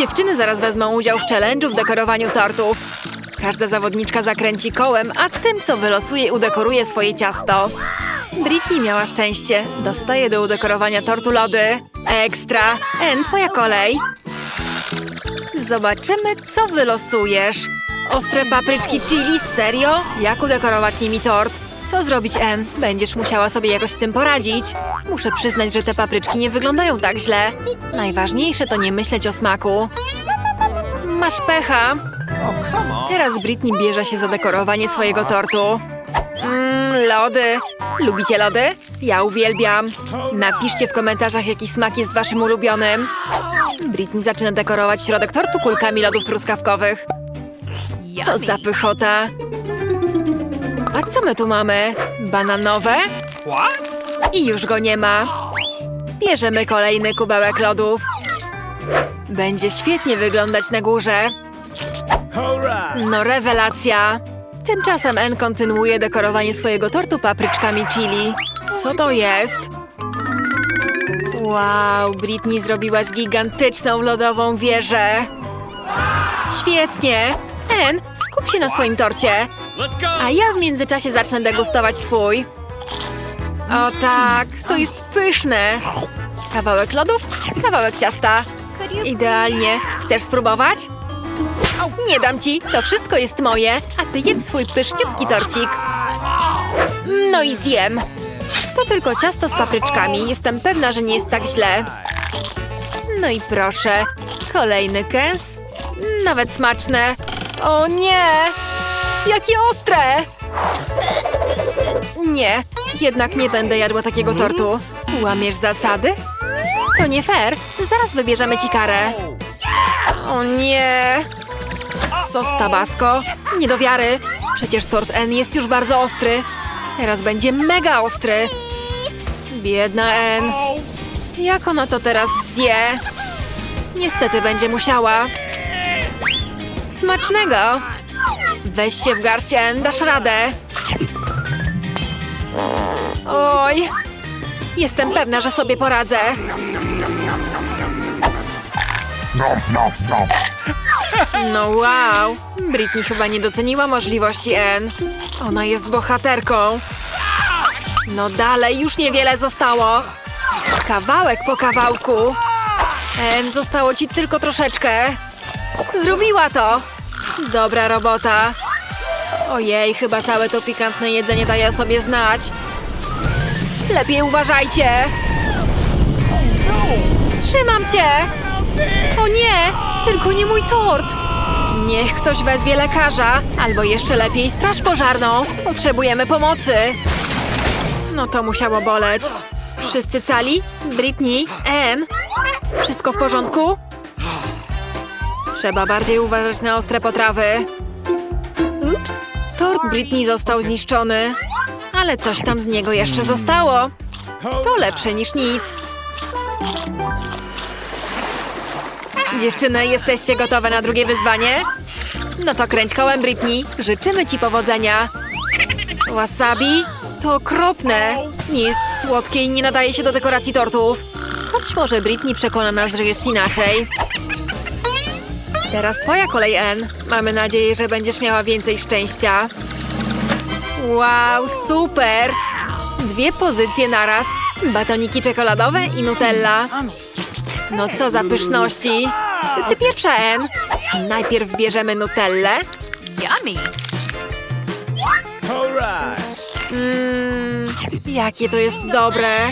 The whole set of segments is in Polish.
Dziewczyny zaraz wezmą udział w challenge'u w dekorowaniu tortów. Każda zawodniczka zakręci kołem, a tym, co wylosuje, udekoruje swoje ciasto. Britney miała szczęście. Dostaje do udekorowania tortu lody. Ekstra! En, twoja kolej. Zobaczymy, co wylosujesz. Ostre papryczki chili, serio? Jak udekorować nimi tort? Co zrobić, En? Będziesz musiała sobie jakoś z tym poradzić. Muszę przyznać, że te papryczki nie wyglądają tak źle. Najważniejsze to nie myśleć o smaku. Masz pecha. Teraz Britney bierze się za dekorowanie swojego tortu. Mmm, lody. Lubicie lody? Ja uwielbiam. Napiszcie w komentarzach, jaki smak jest waszym ulubionym. Britney zaczyna dekorować środek tortu kulkami lodów truskawkowych. Co za pychota. A co my tu mamy? Bananowe? I już go nie ma. Bierzemy kolejny kubełek lodów. Będzie świetnie wyglądać na górze. No rewelacja! Tymczasem En kontynuuje dekorowanie swojego tortu papryczkami chili. Co to jest? Wow, Britney zrobiłaś gigantyczną lodową wieżę. Świetnie! En, skup się na swoim torcie. A ja w międzyczasie zacznę degustować swój. O tak, to jest pyszne. Kawałek lodów, kawałek ciasta. Idealnie. Chcesz spróbować? Nie dam ci, to wszystko jest moje, a ty jedz swój pyszniutki torcik. No i zjem. To tylko ciasto z papryczkami, jestem pewna, że nie jest tak źle. No i proszę, kolejny kęs. Nawet smaczne. O nie! Jakie ostre! Nie, jednak nie będę jadła takiego tortu. Łamiesz zasady? To nie fair. Zaraz wybierzemy ci karę. O nie! Sos tabasco? Nie do wiary. Przecież tort N jest już bardzo ostry. Teraz będzie mega ostry. Biedna N. Jak ona to teraz zje? Niestety będzie musiała. Smacznego! Weź się w garść, N, dasz radę. Oj! Jestem pewna, że sobie poradzę. No wow! Britney chyba nie doceniła możliwości N. Ona jest bohaterką. No dalej, już niewiele zostało. Kawałek po kawałku. N, zostało ci tylko troszeczkę. Zrobiła to! Dobra robota. Ojej, chyba całe to pikantne jedzenie daje o sobie znać. Lepiej uważajcie! Trzymam cię! O nie! Tylko nie mój tort! Niech ktoś wezwie lekarza, albo jeszcze lepiej straż pożarną. Potrzebujemy pomocy. No to musiało boleć. Wszyscy cali? Britney? Ann? Wszystko w porządku? Trzeba bardziej uważać na ostre potrawy. Ups, tort Britney został zniszczony. Ale coś tam z niego jeszcze zostało. To lepsze niż nic. Dziewczyny, jesteście gotowe na drugie wyzwanie? No to kręć kołem, Britney. Życzymy ci powodzenia. Wasabi? To okropne. Nie jest słodkie i nie nadaje się do dekoracji tortów. Choć może Britney przekona nas, że jest inaczej. Teraz twoja kolej, N. Mamy nadzieję, że będziesz miała więcej szczęścia. Wow, super! Dwie pozycje naraz. Batoniki czekoladowe i Nutella. No co za pyszności. Ty pierwsza, N. Najpierw bierzemy Nutellę. Yummy. Mmm, jakie to jest dobre.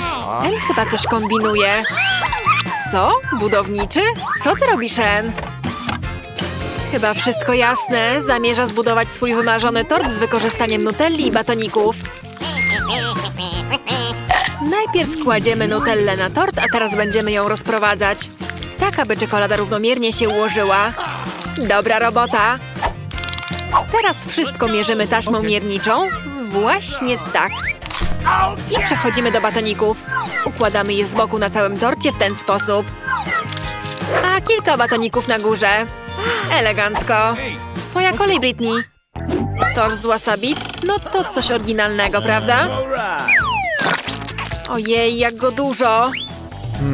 En chyba coś kombinuje. Co? Budowniczy? Co ty robisz, En? Chyba wszystko jasne. Zamierza zbudować swój wymarzony tort z wykorzystaniem nutelli i batoników. Najpierw kładziemy nutellę na tort, a teraz będziemy ją rozprowadzać. Tak, aby czekolada równomiernie się ułożyła. Dobra robota. Teraz wszystko mierzymy taśmą mierniczą. Właśnie tak. I przechodzimy do batoników. Układamy je z boku na całym torcie w ten sposób. A kilka batoników na górze. Elegancko. Twoja kolej, Britney. Tort z wasabi? No to coś oryginalnego, prawda? Ojej, jak go dużo.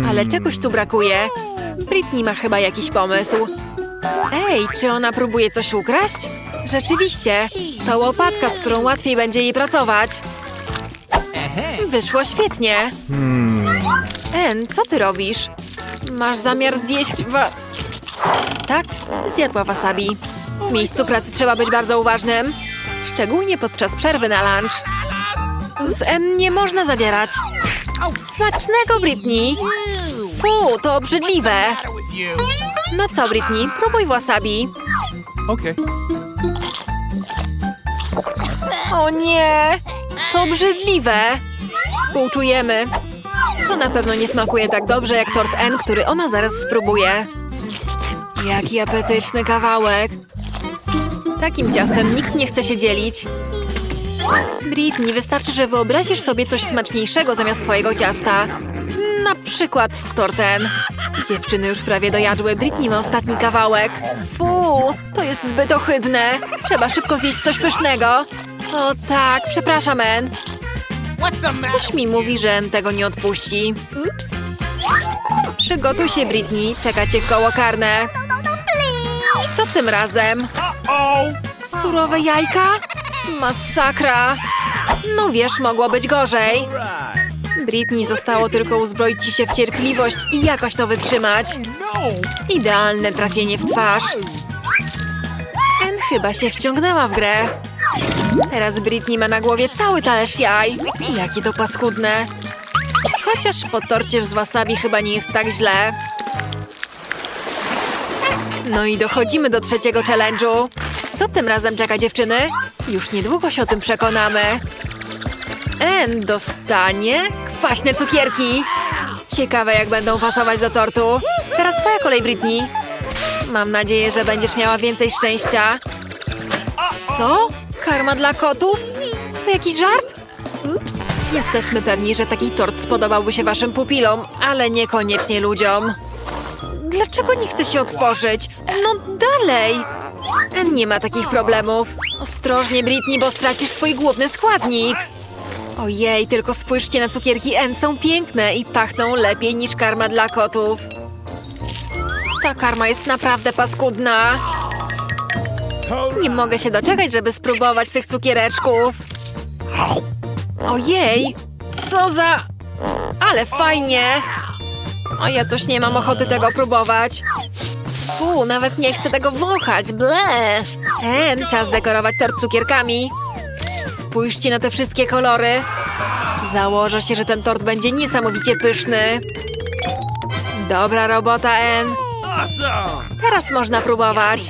Ale czegoś tu brakuje. Britney ma chyba jakiś pomysł. Ej, czy ona próbuje coś ukraść? Rzeczywiście, to łopatka, z którą łatwiej będzie jej pracować. Wyszło świetnie. En, co ty robisz? Masz zamiar zjeść wa... Zjadła wasabi. W miejscu pracy trzeba być bardzo uważnym. Szczególnie podczas przerwy na lunch. Z En nie można zadzierać. Smacznego, Britney! Fu, to obrzydliwe. No co, Britney, próbuj wasabi. Okay. O nie! To obrzydliwe! Współczujemy. To na pewno nie smakuje tak dobrze jak tort N, który ona zaraz spróbuje. Jaki apetyczny kawałek. Takim ciastem nikt nie chce się dzielić. Britney, wystarczy, że wyobrazisz sobie coś smaczniejszego zamiast swojego ciasta. Na przykład tort N. Dziewczyny już prawie dojadły. Britney ma ostatni kawałek. Fu, to jest zbyt ohydne. Trzeba szybko zjeść coś pysznego. O tak, przepraszam, En. Coś mi mówi, że En tego nie odpuści. Ups. Przygotuj się, Britney. Czeka cię koło karne. Co tym razem? Surowe jajka? Masakra! No wiesz, mogło być gorzej. Britney zostało tylko uzbroić ci się w cierpliwość i jakoś to wytrzymać. Idealne trafienie w twarz. En chyba się wciągnęła w grę. Teraz Britney ma na głowie cały talerz jaj. Jakie to paskudne. Chociaż po torcie z wasabi chyba nie jest tak źle. No i dochodzimy do trzeciego challenge'u. Co tym razem czeka dziewczyny? Już niedługo się o tym przekonamy. En dostanie kwaśne cukierki. Ciekawe jak będą pasować do tortu. Teraz twoja kolej, Britney. Mam nadzieję, że będziesz miała więcej szczęścia. Co? Karma dla kotów? To jakiś żart? Ups. Jesteśmy pewni, że taki tort spodobałby się waszym pupilom, ale niekoniecznie ludziom. Dlaczego nie chce się otworzyć? No dalej! Nie ma takich problemów. Ostrożnie, Britney, bo stracisz swój główny składnik. Ojej, tylko spójrzcie na cukierki N, są piękne i pachną lepiej niż karma dla kotów. Ta karma jest naprawdę paskudna. Nie mogę się doczekać, żeby spróbować tych cukiereczków. Ojej, co za... Ale fajnie! O, ja coś nie mam ochoty tego próbować. Fu, nawet nie chcę tego wąchać, ble! En, czas dekorować tort cukierkami. Spójrzcie na te wszystkie kolory. Założę się, że ten tort będzie niesamowicie pyszny. Dobra robota, En. Awesome. Teraz można próbować.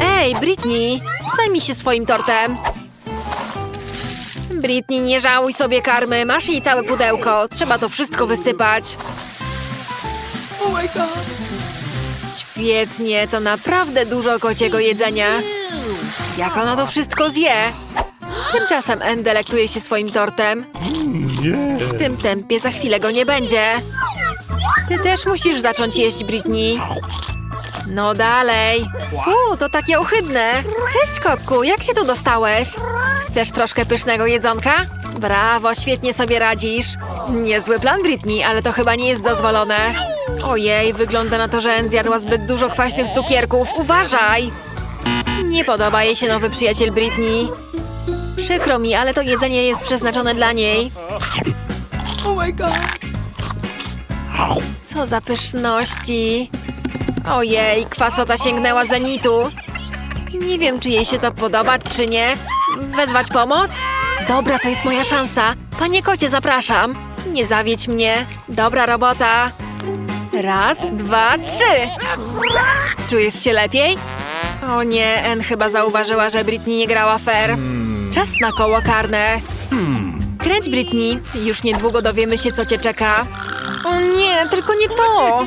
Ej, Britney, zajmij się swoim tortem. Britney, nie żałuj sobie karmy, masz jej całe pudełko. Trzeba to wszystko wysypać. Świetnie, to naprawdę dużo kociego jedzenia. Jak ona to wszystko zje? Tymczasem En delektuje się swoim tortem. W tym tempie za chwilę go nie będzie. Ty też musisz zacząć jeść, Britney. No dalej. Fu, to takie ohydne. Cześć, kotku, jak się tu dostałeś? Chcesz troszkę pysznego jedzonka? Brawo, świetnie sobie radzisz. Niezły plan, Britney, ale to chyba nie jest dozwolone. Ojej, wygląda na to, że En zjadła zbyt dużo kwaśnych cukierków. Uważaj! Nie podoba jej się nowy przyjaciel Britney. Przykro mi, ale to jedzenie jest przeznaczone dla niej. Co za pyszności. Ojej, kwasota sięgnęła zenitu. Nie wiem, czy jej się to podoba, czy nie. Wezwać pomoc? Dobra, to jest moja szansa. Panie kocie, zapraszam. Nie zawiedź mnie. Dobra robota. Raz, dwa, trzy. Czujesz się lepiej? O nie, En chyba zauważyła, że Britney nie grała fair. Czas na koło karne. Kręć, Britney. Już niedługo dowiemy się, co cię czeka. O nie, tylko nie to!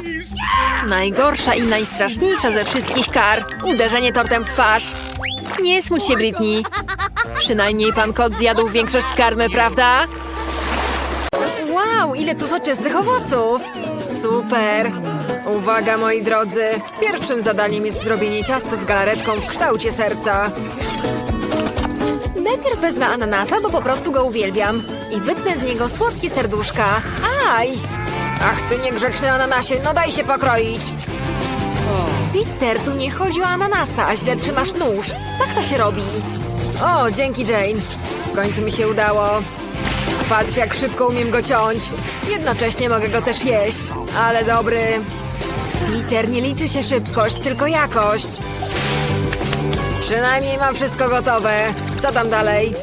Najgorsza i najstraszniejsza ze wszystkich kar. Uderzenie tortem w twarz. Nie smuć się, Britney. Przynajmniej pan kot zjadł większość karmy, prawda? Wow, ile tu soczystych owoców! Super! Uwaga, moi drodzy! Pierwszym zadaniem jest zrobienie ciasta z galaretką w kształcie serca. Najpierw wezmę ananasa, bo po prostu go uwielbiam. I wytnę z niego słodkie serduszka. Aj! Ach, ty niegrzeczny ananasie, no daj się pokroić. Peter, tu nie chodzi o ananasa, a źle trzymasz nóż. Tak to się robi. O, dzięki Jane. W końcu mi się udało. Patrz, jak szybko umiem go ciąć. Jednocześnie mogę go też jeść, ale dobry. Peter, nie liczy się szybkość, tylko jakość. Przynajmniej mam wszystko gotowe. Co tam dalej?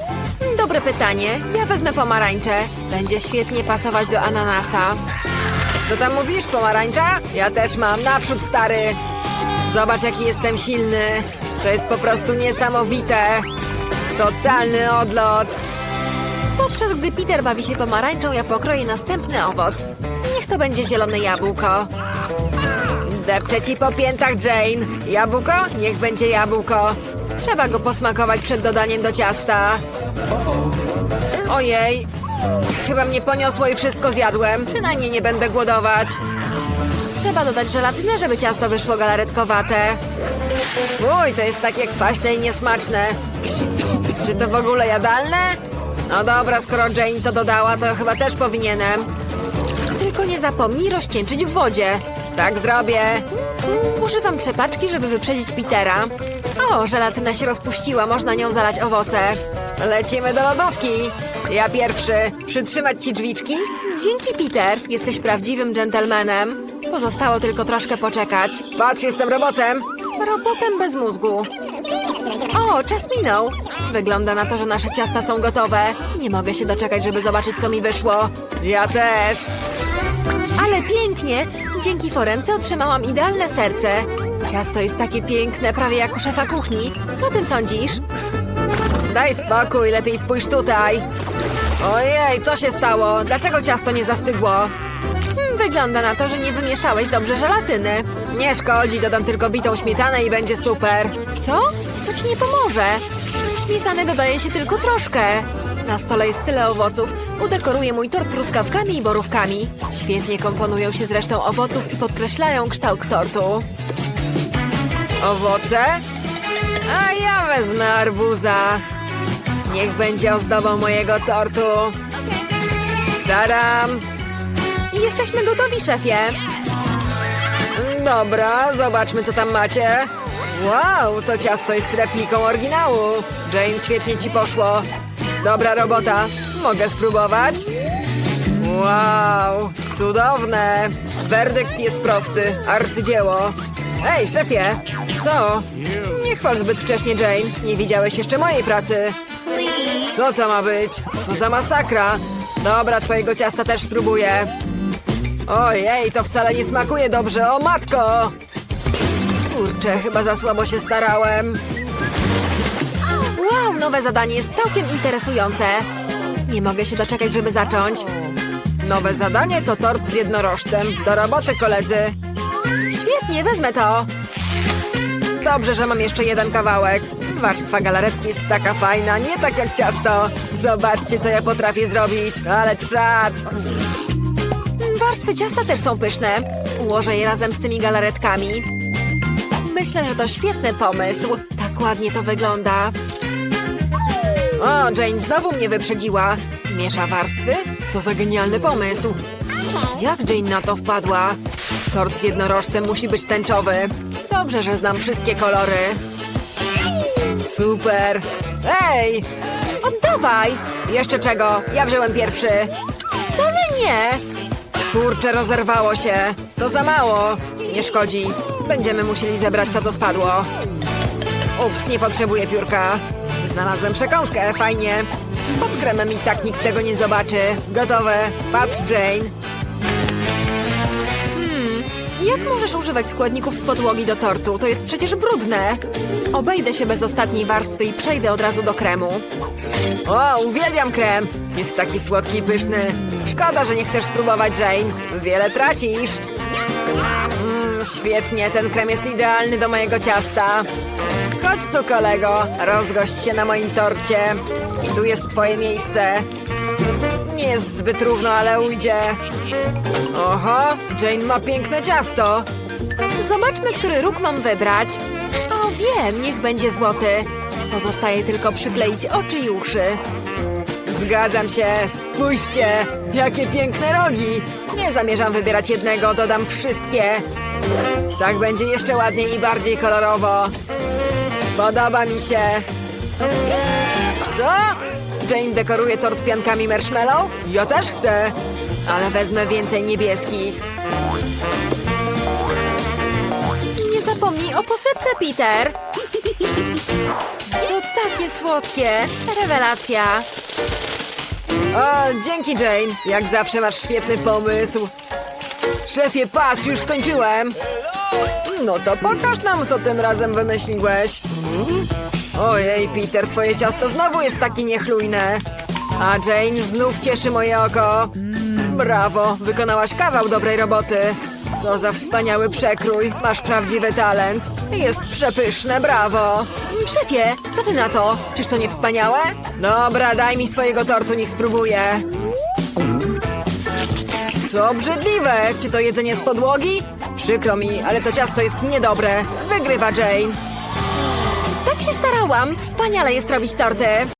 Dobre pytanie. Ja wezmę pomarańcze. Będzie świetnie pasować do ananasa. Co tam mówisz, pomarańcza? Ja też mam. Naprzód, stary. Zobacz, jaki jestem silny. To jest po prostu niesamowite. Totalny odlot. Podczas gdy Peter bawi się pomarańczą, ja pokroję następny owoc. Niech to będzie zielone jabłko. Depczę ci po piętach, Jane. Jabłko? Niech będzie jabłko. Trzeba go posmakować przed dodaniem do ciasta. Ojej. Chyba mnie poniosło i wszystko zjadłem. Przynajmniej nie będę głodować. Trzeba dodać żelatynę, żeby ciasto wyszło galaretkowate. Uj, to jest takie kwaśne i niesmaczne. Czy to w ogóle jadalne? No dobra, skoro Jane to dodała, to chyba też powinienem. Tylko nie zapomnij rozcieńczyć w wodzie. Tak zrobię. Używam trzepaczki, żeby wyprzedzić Petera. O, żelatyna się rozpuściła, można nią zalać owoce. Lecimy do lodówki. Ja pierwszy. Przytrzymać ci drzwiczki? Dzięki, Peter. Jesteś prawdziwym dżentelmenem. Pozostało tylko troszkę poczekać. Patrz, jestem robotem. Robotem bez mózgu. O, czas minął. Wygląda na to, że nasze ciasta są gotowe. Nie mogę się doczekać, żeby zobaczyć, co mi wyszło. Ja też. Ale pięknie! Dzięki foremce otrzymałam idealne serce. Ciasto jest takie piękne, prawie jak u szefa kuchni. Co o tym sądzisz? Daj spokój, lepiej spójrz tutaj. Ojej, co się stało? Dlaczego ciasto nie zastygło? Hmm, wygląda na to, że nie wymieszałeś dobrze żelatyny. Nie szkodzi, dodam tylko bitą śmietanę i będzie super. Co? To ci nie pomoże. Śmietany dodaje się tylko troszkę. Na stole jest tyle owoców. Udekoruję mój tort truskawkami i borówkami. Świetnie komponują się z resztą owoców i podkreślają kształt tortu. Owoce? A ja wezmę arbuza. Niech będzie ozdobą mojego tortu. Taram! Jesteśmy gotowi, szefie. Dobra, zobaczmy, co tam macie. Wow, to ciasto jest repliką oryginału. Jane, świetnie ci poszło. Dobra robota. Mogę spróbować? Wow, cudowne. Werdykt jest prosty. Arcydzieło. Ej, szefie! Co? Nie chwal zbyt wcześnie, Jane. Nie widziałeś jeszcze mojej pracy. Co to ma być? Co za masakra? Dobra, twojego ciasta też spróbuję. Ojej, to wcale nie smakuje dobrze, o matko! Kurczę, chyba za słabo się starałem. Nowe zadanie jest całkiem interesujące. Nie mogę się doczekać, żeby zacząć. Nowe zadanie to tort z jednorożcem. Do roboty, koledzy. Świetnie, wezmę to. Dobrze, że mam jeszcze jeden kawałek. Warstwa galaretki jest taka fajna, nie tak jak ciasto. Zobaczcie, co ja potrafię zrobić. Ale trzat. Warstwy ciasta też są pyszne. Ułożę je razem z tymi galaretkami. Myślę, że to świetny pomysł. Tak ładnie to wygląda. O, Jane znowu mnie wyprzedziła. Miesza warstwy? Co za genialny pomysł. Jak Jane na to wpadła? Tort z jednorożcem musi być tęczowy. Dobrze, że znam wszystkie kolory. Super. Ej! Oddawaj! Jeszcze czego? Ja wziąłem pierwszy. Wcale nie. Kurczę, rozerwało się. To za mało. Nie szkodzi. Będziemy musieli zebrać to, co spadło. Ups, nie potrzebuję piórka. Znalazłem przekąskę, fajnie. Pod kremem i tak nikt tego nie zobaczy. Gotowe. Patrz, Jane. Hmm, jak możesz używać składników z podłogi do tortu? To jest przecież brudne. Obejdę się bez ostatniej warstwy i przejdę od razu do kremu. O, uwielbiam krem. Jest taki słodki i pyszny. Szkoda, że nie chcesz spróbować, Jane. Wiele tracisz. Mm, świetnie, ten krem jest idealny do mojego ciasta. Chodź tu, kolego. Rozgość się na moim torcie. Tu jest twoje miejsce. Nie jest zbyt równo, ale ujdzie. Oho, Jane ma piękne ciasto. Zobaczmy, który róg mam wybrać. O, wiem, niech będzie złoty. Pozostaje tylko przykleić oczy i uszy. Zgadzam się, spójrzcie, jakie piękne rogi. Nie zamierzam wybierać jednego, dodam wszystkie. Tak będzie jeszcze ładniej i bardziej kolorowo. Podoba mi się. Co? Jane dekoruje tort piankami marshmallow? Ja też chcę. Ale wezmę więcej niebieskich. Nie zapomnij o posypce, Peter. To takie słodkie. Rewelacja. O, dzięki, Jane. Jak zawsze masz świetny pomysł. Szefie, patrz, już skończyłem. No to pokaż nam, co tym razem wymyśliłeś. Ojej, Peter, twoje ciasto znowu jest takie niechlujne. A Jane znów cieszy moje oko. Brawo, wykonałaś kawał dobrej roboty. Co za wspaniały przekrój. Masz prawdziwy talent. Jest przepyszne, brawo. Szefie, co ty na to? Czyż to nie wspaniałe? Dobra, daj mi swojego tortu, niech spróbuję. Co obrzydliwe! Czy to jedzenie z podłogi? Przykro mi, ale to ciasto jest niedobre. Wygrywa Jane. Tak się starałam. Wspaniale jest robić torty.